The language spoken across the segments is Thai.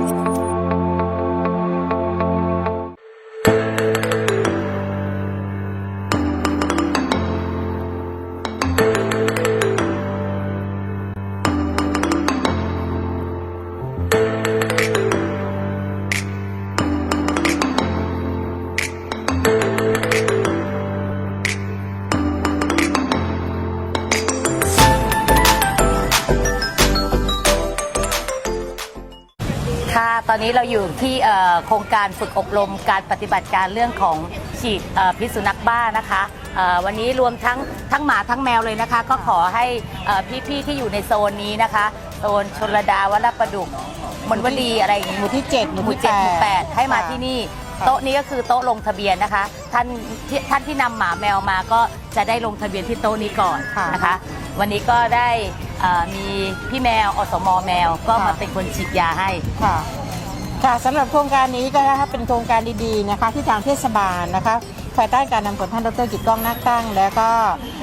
Bye. ค่ะ ตอนนี้เราอยู่ที่เอ่อโครงการฝึกอบรมการปฏิบัติการเรื่องของฉีดเอ่อพิษสุนัขบ้านะคะเอ่อวันนี้รวมทั้งทั้งหมาทั้งแมวเลยนะคะ ก็ขอให้เอ่อพี่ๆที่อยู่ในโซนนี้นะคะ โซนชนระดาวัดละประดุกมนวลีอะไรอย่างงี้หมู่ที่เจ็ดหมู่หมู่ที่เจ็ดหมู่แปดค่ะให้มาที่นี่ค่ะโต๊ะนี้ก็คือโต๊ะลงทะเบียนนะคะ ท่านที่ท่านที่นำหมาแมวมาก็จะได้ลงทะเบียนที่โต๊ะนี้ก่อนค่ะนะคะ วันนี้ก็ได้ เอ่อมีพี่แมวอสมแมวก็มาค่ะ เป็นคนฉีดยาให้ ค่ะค่ะสำหรับโครงการนี้ก็นะคะเป็นโครงการดีๆนะคะที่ทางเทศบาลนะคะภายใต้การนำของท่านดรกิตกล้องนักตั้ง แล้วก็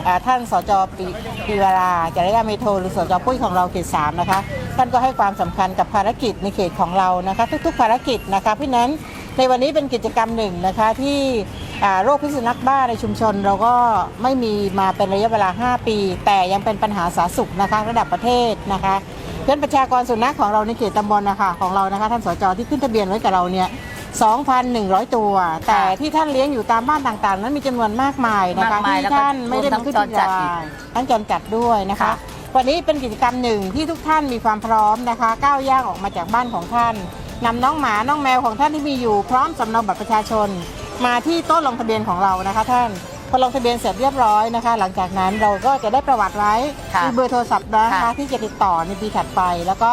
อ่อท่านสจปีปีวราจริยาเมโทหรือสจปุ้ยของเราเขตสามนะคะท่านก็ให้ความสำคัญกับภารกิจในเขตของเรานะคะ ทุกๆภารกิจนะคะเพราะฉะนั้นในวันนี้เป็นกิจกรรมหนึ่งนะคะที่ โรคพิษสุนัขบ้าในชุมชนเราก็ไม่มีมาเป็นระยะเวลา 5 ปี แต่ยังเป็นปัญหาสาธารณสุขนะคะระดับประเทศนะคะเพื่อนประชากรสุนัขของเราในเขตตำบลนะคะของเรานะคะท่านสจที่ขึ้นทะเบียนไว้กับเราเนี่ย2,100 ตัว แต่ที่ท่านเลี้ยงอยู่ตามบ้านต่างๆ นั้นมีจำนวนมากมายนะคะมากมายที่แล้วก็ท่านไม่ได้มาขึ้นรวมทั้งจรจัดทะอีเบียกนทั้งจรจัดด้วยนะคะค่ะวันนี้เป็นกิจกรรมหนึ่งที่ทุกท่านมีความพร้อมนะคะก้าวย่างออกมาจากบ้านของท่านนำน้องหมาน้องแมวของท่านที่มีอยู่พร้อมสำเนาบัตรประชาชน มาที่โต๊ะลงทะเบียนของเรานะคะ ท่านพอลงทะเบียนเสร็จเรียบร้อยนะคะ หลังจากนั้นเราก็จะได้ประวัติไว้ค่ะมีเบอร์โทรศัพท์นะคะ ค่ะ ที่จะติดต่อในปีถัดไป แล้วก็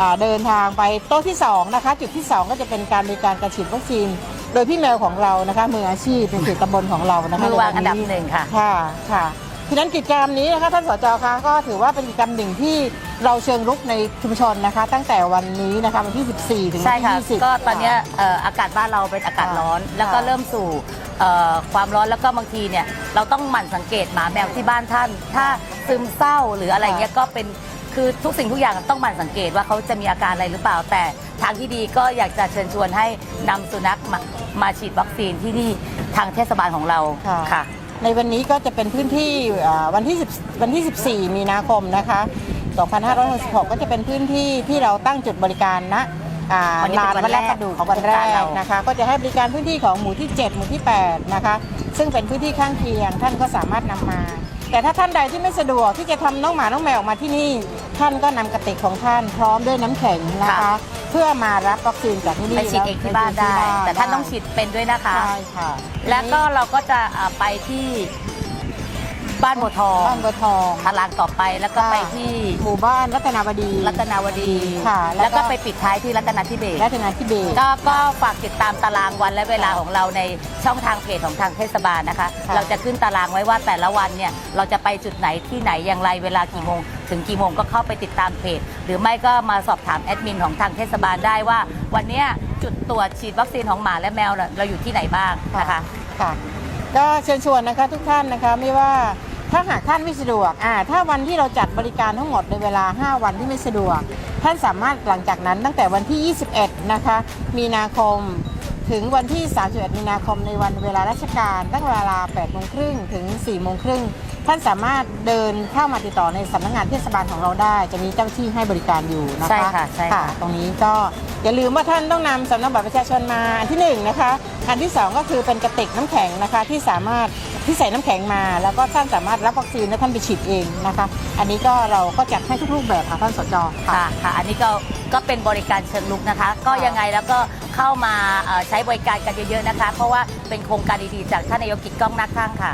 อ่าเดินทางไปโต๊ะที่สองนะคะ จุดที่สองก็จะเป็นการบริการการฉีดวัคซีน โดยพี่แมวของเรานะคะมืออาชีพเป็นเขตตำบลของเรานะคะมือวางใอันดับหนึ่งค่ะ ค่ะค่ะฉะนั้นกิจกรรมนี้นะคะท่านสจคะก็ถือว่าเป็นกิจกรรมหนึ่งที่ เราเชิงรุกในชุมชนนะคะ ตั้งแต่วันนี้นะคะวันที่ 14 ถึงวัใช่นค่ะที่20 ก็ตอนเนี้ยเอ่ออากาศบ้านเราเป็นอากาศร้อนค่ะแล้วก็เริ่มสู่เอ่อความร้อนแล้วก็บางทีเนี่ยเราต้องหมั่นสังเกตหมาแมวที่บ้านท่าน ถ้าซึมเศร้าหรืออะไรเงี้ยก็เป็นคือทุกสิ่งทุกอย่างต้องหมั่นสังเกตว่าเขาจะมีอาการอะไรหรือเปล่า แต่ทางที่ดีก็อยากจะเชิญชวนให้นำสุนัขมามาฉีดวัคซีนที่นี่ทางเทศบาลของเราค่ะ ค่ะ ในวันนี้ก็จะเป็นพื้นที่อ่าวันที่10วันที่ 14 มีนาคมนะคะ 2566 ก็จะเป็นพื้นที่ที่เราตั้งจุดบริการณอ่าวันนี้เป็นลานวันวัดแรแรกกประดูของวันแรโครงการกเรานะคะ ก็จะให้บริการพื้นที่ของหมู่ที่ 7 หมู่ที่ 8 นะคะ ซึ่งเป็นพื้นที่ข้างเคียงท่านก็สามารถนำมา แต่ถ้าท่านใดที่ไม่สะดวกที่จะทำน้องหมาน้องแมวออกมาที่นี่ ท่านก็นำกระติกของท่านพร้อมด้วยน้ำแข็งนะคะ ค่ะ เพื่อมารับวัคซีนจากที่นี่ไปฉีดเองที่บ้านได้ แต่ท่านต้องฉีดเป็นด้วยนะคะ ใช่ค่ะ แล้วก็เราก็จะอ่าไปที่ บ้านบัวทองบ้านบัวทองทารางต่อไปแล้วก็ค่ะไปที่หมู่บ้านรัตนาวดีรัตนาวดีค่ะ แล้วก็แล้วก็ไปปิดท้ายที่รัตนทิเบศรัตนาธิเบศก็ก็ฝากติดตามตารางวันและเวลาของเราในช่องทางเพจของทางเทศบาลนะคะค่ะเราจะขึ้นตารางไว้ว่าแต่ละวันเนี่ยเราจะไปจุดไหนที่ไหนอย่างไรเวลากี่โมงถึงกี่โมงก็เข้าไปติดตามเพจ หรือไม่ก็มาสอบถามแอดมินของทางเทศบาลได้ว่า วันเนี้ยจุดตรวจฉีดวัคซีนของหมาและแมวน่ะเราอยู่ที่ไหนบ้างนะคะค่ะก็เชิญชวนนะคะทุกท่านนะคะไม่ว่า ถ้าหากท่านไม่สะดวกอ่าถ้าวันที่เราจัดบริการทั้งหมดในเวลา 5 วันที่ไม่สะดวก ท่านสามารถหลังจากนั้นตั้งแต่วันที่ 21 นะคะ มีนาคม ถึงวันที่ 31 มีนาคมในวันเวลาราชการตั้งเวลา 8 โมงครึ่งถึง 4 โมงครึ่ง ท่านสามารถเดินเข้ามาติดต่อในสำนักงานเทศบาลของเราได้ จะมีเจ้าหน้าที่ให้บริการอยู่นะคะใช่ค่ะใช่ค่ะ ตรงนี้ก็อย่าลืมว่าท่านต้องนำสำเนาบัตรประชาชนมาอันที่หนึ่งนะคะ อันที่สองก็คือเป็นกระติกน้ำแข็งนะคะที่สามารถที่ใส่น้ำแข็งมา แล้วก็ท่านสามารถรับวัคซีนและท่านไปฉีดเองนะคะ อันนี้ก็เราก็จัดให้ทุกรูปแบบค่ะท่านสจค่ะ ค่ะค่ะ อันนี้ก็ก็เป็นบริการเชิงลุกนะคะ ก็ยังไงแล้วก็ เข้ามาใช้บริการกันเยอะๆนะคะ เพราะว่าเป็นโครงการดีๆจากท่านนายกกิจก้องนักข้างค่ะ